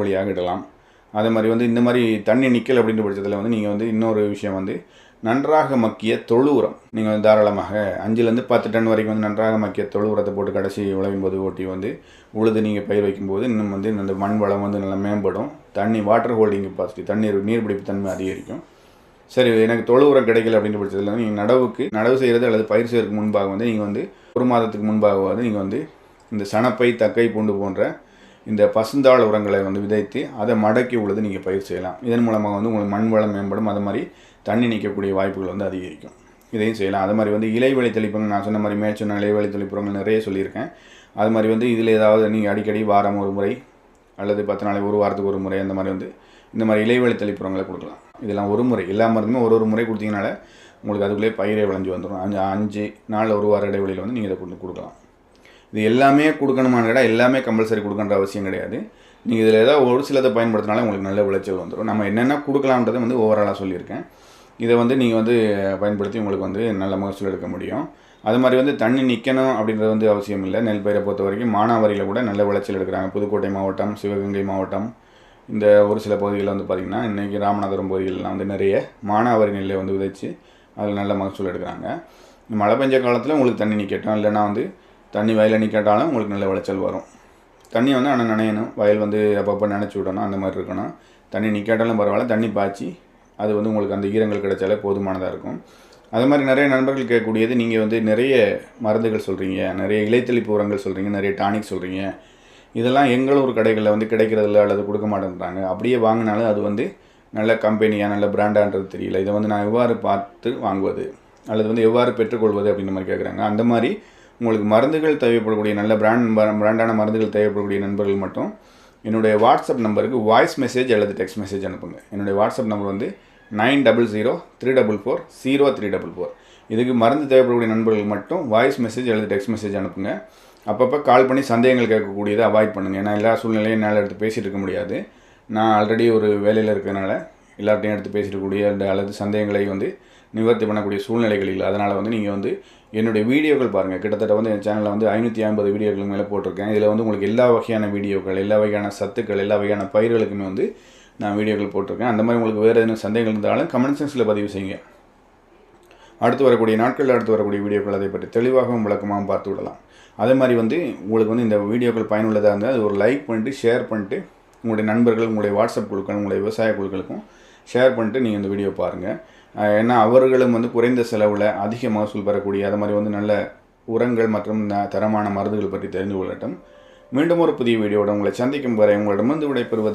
வழியாக இடலாம். அதே மாதிரி வந்து இந்த மாதிரி தண்ணி நிற்கல் அப்படின்ற பட்சத்தில் வந்து நீங்கள் வந்து இன்னொரு விஷயம் வந்து நன்றாக மக்கிய தொழு உரம் நீங்கள் வந்து தாராளமாக அஞ்சுலேருந்து பத்து டன் வரைக்கும் வந்து நன்றாக மக்கிய தொழு உரத்தை போட்டு கடைசி உழவின் போது ஓட்டி வந்து உழுது நீங்கள் பயிர் வைக்கும்போது இன்னும் வந்து இந்த மண் வளம் வந்து நல்லா மேம்படும். தண்ணி வாட்டர் ஹோல்டிங் கெப்பாசிட்டி தண்ணீர் நீர்பிடிப்பு தன்மை அதிகரிக்கும். சரி எனக்கு தொழு உரம் கிடைக்கல அப்படின்ற பட்சத்தில் நீங்கள் நடவுக்கு நடவு செய்கிறது அல்லது பயிர் செய்யறதுக்கு முன்பாக வந்து நீங்கள் வந்து ஒரு மாதத்துக்கு முன்பாக வந்து நீங்கள் வந்து இந்த சணப்பை தக்கை பூண்டு போன்ற இந்த பசுந்தாள் உரங்களை வந்து விதைத்து அதை மடக்கி உள்ளது நீங்கள் பயிர் செய்யலாம். இதன் மூலமாக வந்து உங்களுக்கு மண் வளம் மேம்படும். அது மாதிரி தண்ணி நிற்கக்கூடிய வாய்ப்புகள் வந்து அதிகரிக்கும். இதையும் செய்யலாம். அது மாதிரி வந்து இலைவெளி தெளிப்புங்கள் நான் சொன்ன மாதிரி மேல் சொன்ன இலைவெளி தெளிப்புறங்கள் நிறைய சொல்லியிருக்கேன். அது மாதிரி வந்து இதில் ஏதாவது நீங்கள் அடிக்கடி வாரம் ஒரு முறை அல்லது பத்து நாளைக்கு ஒரு வாரத்துக்கு ஒரு முறை அந்த மாதிரி வந்து இந்த மாதிரி இலைவெளி தெளிப்புறங்களை கொடுக்கலாம். இதெல்லாம் ஒரு முறை. எல்லா மருந்துமே ஒரு ஒரு முறை கொடுத்தீங்கனால உங்களுக்கு அதுக்குள்ளேயே பயிரே விளைஞ்சு வந்துடும் அஞ்சு அஞ்சு நாளில் ஒரு வார இடைவெளியில் வந்து நீங்கள் இதை கொண்டு கொடுக்கலாம். இது எல்லாமே கொடுக்கணுமான்னு கேட்டால் எல்லாமே கம்பல்சரி கொடுக்கணுன்ற அவசியம் கிடையாது. நீங்கள் இதில் ஏதாவது ஒரு சிலதை பயன்படுத்தினாலே உங்களுக்கு நல்ல விளைச்சல் வந்துடும் நம்ம என்னென்ன கொடுக்கலாம்ன்றது வந்து ஓவராலாக சொல்லியிருக்கேன். இதை வந்து நீங்கள் வந்து பயன்படுத்தி உங்களுக்கு வந்து நல்ல மகசூல் எடுக்க முடியும். அது மாதிரி வந்து தண்ணி நிற்கணும் அப்படின்றது வந்து அவசியம் இல்லை. நெல் பயிரை பொறுத்த வரைக்கும் மானாவாரியில் கூட நல்ல விளைச்சல் எடுக்கிறாங்க. புதுக்கோட்டை மாவட்டம் சிவகங்கை மாவட்டம் இந்த ஒரு சில பகுதிகளில் வந்து பார்த்திங்கன்னா இன்றைக்கி ராமநாதபுரம் பகுதிகளெலாம் வந்து நிறைய மானாவாரி நெல்லை வந்து விதைச்சு அதில் நல்ல மகசூல் எடுக்கிறாங்க. மழை பெஞ்ச காலத்தில் உங்களுக்கு தண்ணி நிற்கட்டும் இல்லைன்னா வந்து தண்ணி வயலில் நிற்கட்டாலும் உங்களுக்கு நல்ல விளைச்சல் வரும். தண்ணி வந்து ஆனால் நனையணும். வயல் வந்து அப்பப்போ நினச்சி விடணும். அந்த மாதிரி இருக்கணும். தண்ணி நிற்காட்டாலும் பரவாயில்ல. தண்ணி பாய்ச்சி அது வந்து உங்களுக்கு அந்த ஈரங்கள் கிடைச்சாலே போதுமானதாக இருக்கும். அது மாதிரி நிறைய நண்பர்கள் கேட்கக்கூடியது நீங்கள் வந்து நிறைய மருந்துகள் சொல்கிறீங்க நிறைய இலைத்தளிப்பு உரங்கள் சொல்கிறீங்க நிறைய டானிக் சொல்கிறீங்க இதெல்லாம் எங்களூர் கடைகளில் வந்து கிடைக்கிறதில்ல அல்லது கொடுக்க மாட்டேங்கிறாங்க அப்படியே வாங்கினாலும் அது வந்து நல்ல கம்பெனியாக நல்ல பிராண்டான்றது தெரியல. இதை வந்து நான் எவ்வாறு பார்த்து வாங்குவது? அல்லது வந்து எவ்வாறு பெற்றுக்கொள்வது? அப்படின்ற மாதிரி கேட்குறாங்க அந்த மாதிரி உங்களுக்கு மருந்துகள் தேவைப்படக்கூடிய நல்ல பிராண்ட் பிராண்டான மருந்துகள் தேவைப்படக்கூடிய நண்பர்கள் மட்டும் என்னுடைய வாட்ஸ்அப் நம்பருக்கு வாய்ஸ் மெசேஜ் அல்லது டெக்ஸ்ட் மெசேஜ் அனுப்புங்க. என்னுடைய வாட்ஸ்அப் நம்பர் வந்து nine double zero three double four zero three double four. இதுக்கு மருந்து தேவைப்படக்கூடிய நண்பர்கள் மட்டும் வாய்ஸ் மெசேஜ் அல்லது டெக்ஸ்ட் மெசேஜ் அனுப்புங்க. அப்பப்போ கால் பண்ணி சந்தேகங்கள் கேட்கக்கூடியதை அவாய்ட் பண்ணுங்கள் ஏன்னா எல்லா சூழ்நிலையும் என்னால் எடுத்து பேசிகிட்டு இருக்க முடியாது. நான் ஆல்ரெடி ஒரு வேலையில் இருக்கிறனால எல்லார்ட்டையும் எடுத்து பேசிட்டு கூடிய அந்த அல்லது சந்தேகங்களை வந்து நிவர்த்தி பண்ணக்கூடிய சூழ்நிலைகள் இல்லை. அதனால் வந்து நீங்கள் வந்து என்னுடைய வீடியோக்கள் பாருங்கள் கிட்டத்தட்ட வந்து என் சேனலில் வந்து ஐநூற்றி ஐம்பது வீடியோக்கள் மேலே போட்டிருக்கேன். இதில் வந்து உங்களுக்கு எல்லா வகையான வீடியோக்கள் எல்லா வகையான சத்துக்கள் எல்லா வகையான பயிர்களுக்குமே வந்து நான் வீடியோக்கள் போட்டிருக்கேன். அந்த மாதிரி உங்களுக்கு வேறு எதுவும் சந்தேகங்கள் இருந்தாலும் கமெண்ட் செக்ஷனில் பதிவு செய்யுங்க. அடுத்து வரக்கூடிய நாட்களில் அடுத்து வரக்கூடிய வீடியோக்கள் அதை பற்றி தெளிவாகவும் விளக்கமாகவும் பார்த்து விடலாம். அதே மாதிரி வந்து உங்களுக்கு வந்து இந்த வீடியோக்கள் பயனுள்ளதாக இருந்தால் அது ஒரு லைக் பண்ணிட்டு ஷேர் பண்ணிட்டு உங்களுடைய நண்பர்கள் உங்களுடைய வாட்ஸ்அப் குழுக்கள் உங்களுடைய விவசாய குழுக்களுக்கும் ஷேர் பண்ணிட்டு நீங்கள் இந்த வீடியோ பாருங்கள் ஏன்னா அவர்களும் வந்து குறைந்த செலவில் அதிக மகசூல் பெறக்கூடிய அது மாதிரி வந்து நல்ல உரங்கள் மற்றும் தரமான மருந்துகள் பற்றி தெரிந்து கொள்ளட்டும். மீண்டும் ஒரு புதிய வீடியோட உங்களை சந்திக்கும் வரை உங்களிடமிருந்து விடைபெறுவது